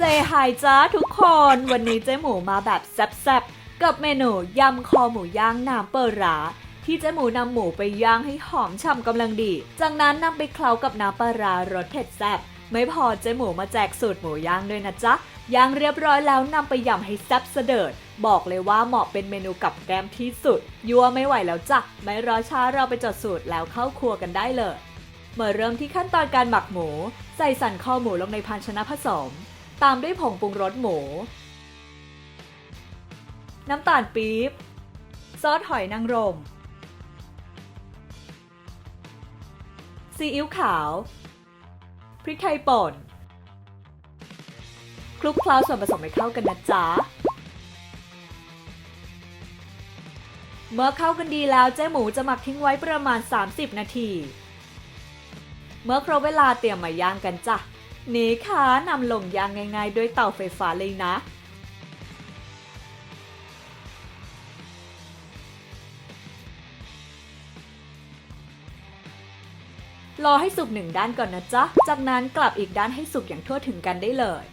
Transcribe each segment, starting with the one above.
เซฮายจ้าทุกคน วันนี้เจ๊หมูมาแบบแซ่บๆ กับเมนูยำคอหมูย่างน้ำเปลาร้าที่เจ๊หมูนำหมูไปย่างให้หอมฉ่ำกำลังดี จากนั้นนำไปเคล้ากับน้ำปลาร้ารสเผ็ดแซ่บไม่พอเจ๊หมูมาแจกสูตรหมูย่างด้วยนะจ๊ะย่างเรียบร้อยแล้วนำไปยำให้แซ่บเสดิร์ดบอกเลยว่าเหมาะเป็นเมนูกับแกล้มที่สุด ยั่วไม่ไหวแล้วจ้ะไม่รอช้าเราไปจดสูตรแล้วเข้าครัวกันได้เลยเมาเริ่มที่ขั้นตอนการหมักหมู ใส่สันคอหมูลงในภาชนะผสม ตามด้วยผงปรุงรสหมู น้ำตาลปี๊บ ซอสหอยนางรม ซีอิ๊วขาว พริกไทยป่น คลุกเคล้าส่วนผสมให้เข้ากันนะจ๊ะ เมื่อเข้ากันดีแล้วเจ๊หมูจะหมักทิ้งไว้ประมาณ 30 นาที เมื่อครบเวลาเตรียมมาย่างกันจ้ะ นี่ค่ะนำลงยางง่ายๆด้วยเตาไฟฟ้าเลยนะรอให้สุกหนึ่งด้านก่อนนะจ๊ะ จากนั้นกลับอีกด้านให้สุกอย่างทั่วถึงกันได้เลย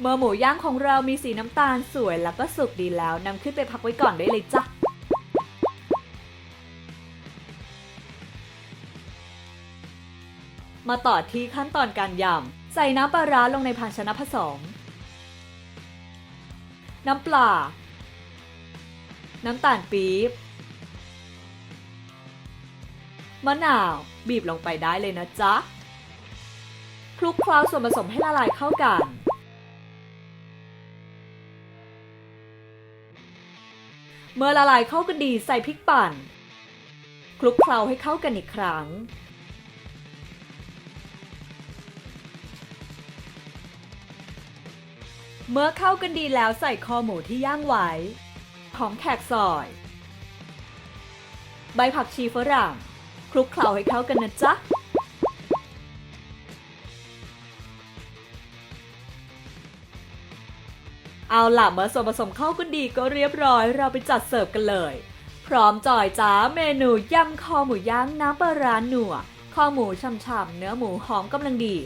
เมื่อหมูย่างของเรามีสีน้ำตาลสวยแล้วก็สุกดีแล้วนำขึ้นไปพักไว้ก่อนได้เลยจ้ะ มาต่อที่ขั้นตอนการยำ ใส่น้ำปลาร้าลงในภาชนะผสม น้ำปลา น้ำตาลปี๊บ มะนาว บีบลงไปได้เลยนะจ๊ะ คลุกเคล้าส่วนผสมให้ละลายเข้ากันเมื่อละลายเข้ากันดีใส่พริกปั่น คลุกเคล้าให้เข้ากันอีกครั้ง เมื่อเข้ากันดีแล้วใส่คอหมูที่ย่างไว้หอมแขกซอย ใบผักชีฝรั่ง คลุกเคล้าให้เข้ากันนะจ๊ะ เอาล่ะเมื่อส่วนผสมเข้ากันดีก็เรียบร้อยเราไปจัดเสิร์ฟกันเลย พร้อมจ่อยจ้าเมนูยำคอหมูย่างน้ำปลาร้าหนัวคอหมูฉ่ำๆเนื้อหมูหอมกำลังดี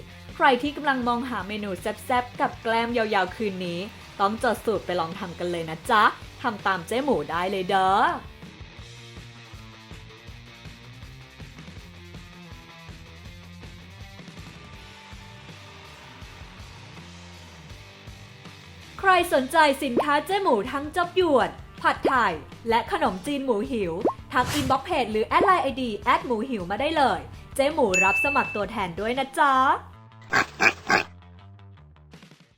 รที่กำลังมองหาเมนูแซ่บๆ กับแกล้มยาวๆ คืนนี้ ต้องจดสูตรไปลองทำกันเลยนะจ๊ะทำตามเจ๊หมูได้เลยเด้อใครสนใจสินค้าเจ๊หมูทั้งจอบหยวน ผัดไทย และขนมจีนหมูหิว ทักอินบ็อกเพจหรือแอดไลน์ไอดีแอดหมูหิวมาได้เลย เจ๊หมูรับสมัครตัวแทนด้วยนะจ๊ะ Ha ha!